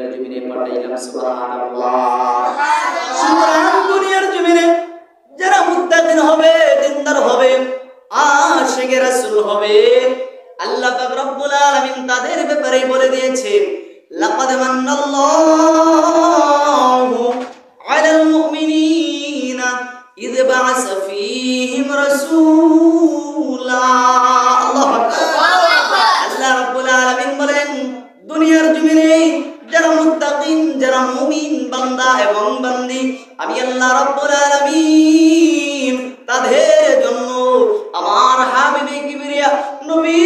দুনিয়ার জমিনে পাঠাইলাম, সুবহানাল্লাহ। সুতরাং দুনিয়ার জমিনে যারা মুত্তাকিন হবে, দিনদার হবে, আশিকে রাসূল হবে, আল্লাহ পাক রব্বুল আলামিন তাদের ব্যাপারে বলে দিয়েছেন, লাকাদ মান্নাল্লাহু আলাল মুমিনিনা ইয ফীহিম রাসূলা আল্লাহু আকবার আল্লাহ রাব্বুল আলামিন বলেন দুনিয়ার জমিনে যারা মুত্তাকিন যারা মুমিন বান্দা এবং বান্দি। আমি আল্লাহ রাব্বুল আলামিন তাদের জন্য আমার হাবিবে কিবরিয়া নবী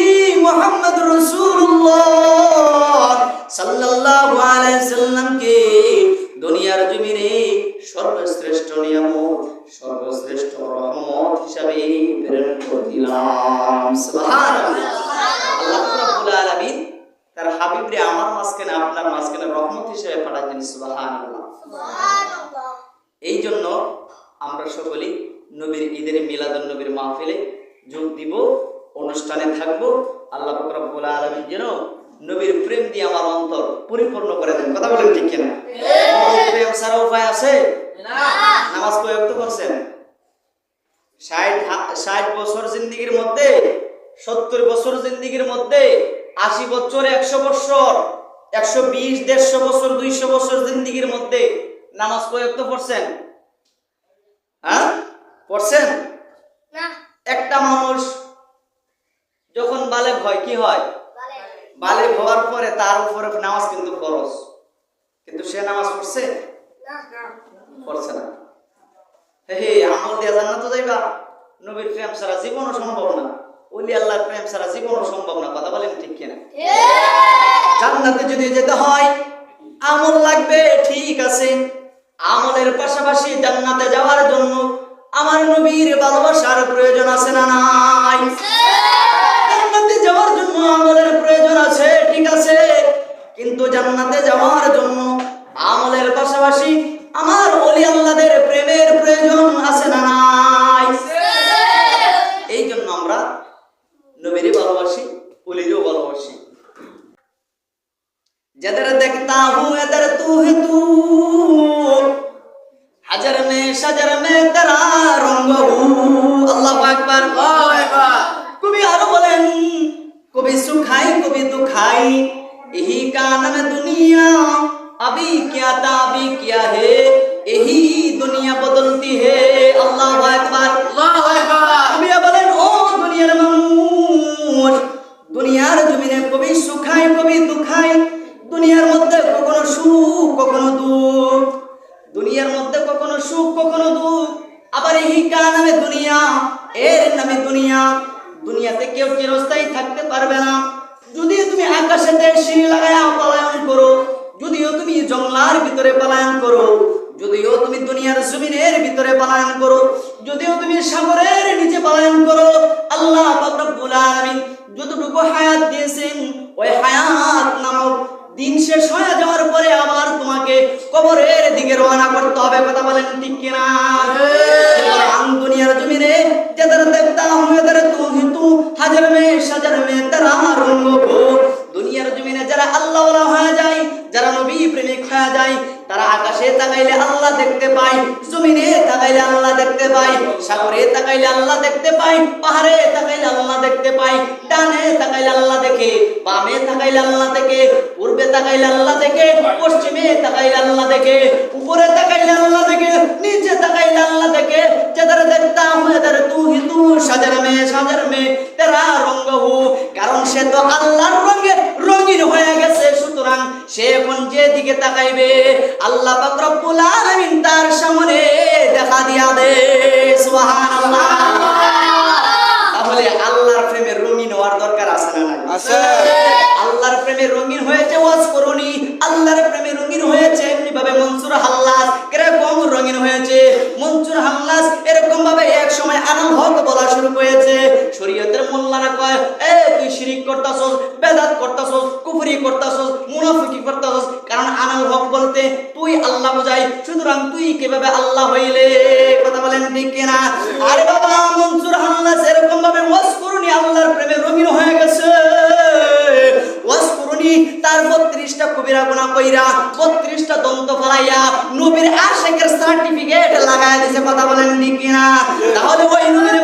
মুহাম্মদ রাসূলুল্লাহ সাল্লাল্লাহু আলাইহি সাল্লামকে দুনিয়ার জমিনে সর্বশ্রেষ্ঠ নিয়ামত, সর্বশ্রেষ্ঠ রহমত হিসাবে প্রেরণ করে দিলাম। সুবহানাল্লাহ। আল্লাহ রাব্বুল আলামিন তার হাবিবরে আমার মাঝখানে আপনার মাঝখানে রহমত হিসেবে পাঠাচ্ছেন সুবহানাল্লাহ। এই জন্য আমরা সকলেই নবীর ঈদের মিলাদুন নবীর মাহফিলে যোগ দিব অনুষ্ঠানে থাকব। আল্লাহ পাক রব্বুল আলামিন যেন নবীর প্রেম দিয়ে আমার অন্তর পরিপূর্ণ করে দেন। কথা বলেন ঠিক কিনা? প্রেম ছাড়া উপায় আছে? নামাজ ওয়াক্ত করছেন ষাট হা- ষাট বছর জিন্দিগির মধ্যে সত্তর বছর জিন্দিগির মধ্যে আশি বছর একশো বছর একশো বিশ দেড়শো বছর দুইশো বছর জিন্দিগির মধ্যে নামাজ কয়েক পড়ছেন? হ্যাঁ? পড়ছেন? একটা মানুষ যখন বালেক হয় কি হয়? বালেক হওয়ার পরে তার উপরে নামাজ কিন্তু খরচ কিন্তু সে নামাজ পড়ছে? পড়ছে না। হে হে আমল দিয়া জান্নাত যাইবা। নবীর প্রেম ছাড়া জীবনও সম্ভব না। ওলি আল্লাহর প্রেম ছাড়া জীবন সম্ভব না কথা বলেন ঠিক কিনা? জান্নাতে যদি যেতে হয় আমল লাগবে ঠিক আছে। আমলের পাশাপাশি জান্নাতে যাওয়ার জন্য আমার নবীর ভালোবাসার প্রয়োজন আছে না जदर देखता हूँ इधर तू है तू हजर में शजर में तेरा रंग हूँ अल्लाह আকবার কবি আরো বলেন কবি সুখাই কবি দুখাই यही का नाम दुनिया अभी क्या था अभी क्या है यही दुनिया बदलती है अल्लाह আকবার কবি বলেন ও দুনিয়ার মানুষ দুনিয়ার জমিনে কবি সুখায় কবি দুখায় দুনিয়ার মধ্যে কখনো সুখ, কখনো দুঃখ। দুনিয়ার মধ্যে কখনো সুখ, কখনো দুঃখ। আবার এই কার নামে দুনিয়া, এর নামে দুনিয়া। দুনিয়াতে কেউ চিরস্থায়ী থাকতে পারবে না। যদি তুমি আকাশেতে সিঁড়ি লাগায়া পলায়ন করো, যদিও তুমি জঙ্গলার ভিতরে পলায়ন করো, যদিও তুমি দুনিয়ার জমিনের ভিতরে পলায়ন করো, যদিও তুমি সাগরের নিচে পলায়ন করো। আল্লাহ যতটুকু হায়াত দিয়েছেন দিন শেষ হয়ে যাওয়ার পরে আবার তোমাকে কবরের দিকে রওনা করতে হবে। কথা বলেন ঠিক কিনা? সুতরাং দুনিয়ার জমিনে যাদের আকাশে তাকাইলে আল্লাহ দেখতে পায় জমিনে তাকাইলে আল্লাহ দেখতে পায় সাগরে তাকাইলে আল্লাহ দেখতে পায় পাহাড়ে তাকাইলে আল্লাহ দেখতে পায় ডানে তাকাইলে আল্লাহ দেখে বামে তাকাইলে আল্লাহ দেখে পূর্বে তাকাইলে আল্লাহ দেখে পশ্চিমে তাকাইলে আল্লাহ দেখে উপরে তাকাইলে আল্লাহ দেখে নিচে তাকাইলে আল্লাহ দেখে যাদের দেখতাম এদের তু হি তু সাজার মে সাজার মে তেরা রঙ্গ হু কারণ সে তো আল্লাহর রঙে রঙিন হয়ে গেছে সুতরাং সে এখন যে দিকে তাকাইবে আল্লাহ আল্লাহর প্রেমে রঙিন হয়েছে, ওয়াজ করুনি। আল্লাহর প্রেমে রঙিন হয়েছে এমনি ভাবে মনসুর হাল্লাস কীরকম রঙিন হয়েছে? মনসুর হাল্লাস এরকম ভাবে এক সময় আনাল হক বলা শুরু করেছে। শরীয়তের মোল্লারা কয়, এ, তুই শিরিক করতাছস, বেদাত করতাছস, কুফরি করতাছস, মুনাফিকি করতাছস। কারণ আনাল হক বলতে তুই আল্লাহ বোঝাই, সুতরাং তুই কীভাবে আল্লাহ হইলে? কথা বলেন ঠিক কিনা? আরে বাবা, মনসুর হাল্লাস এরকম ভাবে ওয়াজ করুনি, আল্লাহর প্রেমে রঙিন হয়ে গেছে। তার বত্রিশ বত্রিশটা কবিরা গুণা কইরা, বত্রিশটা দন্ত ফলাইয়া নবীর আশেকের সার্টিফিকেট লাগাই দিছে, কথা বলেন কিনা? তাহলে ওই নবীর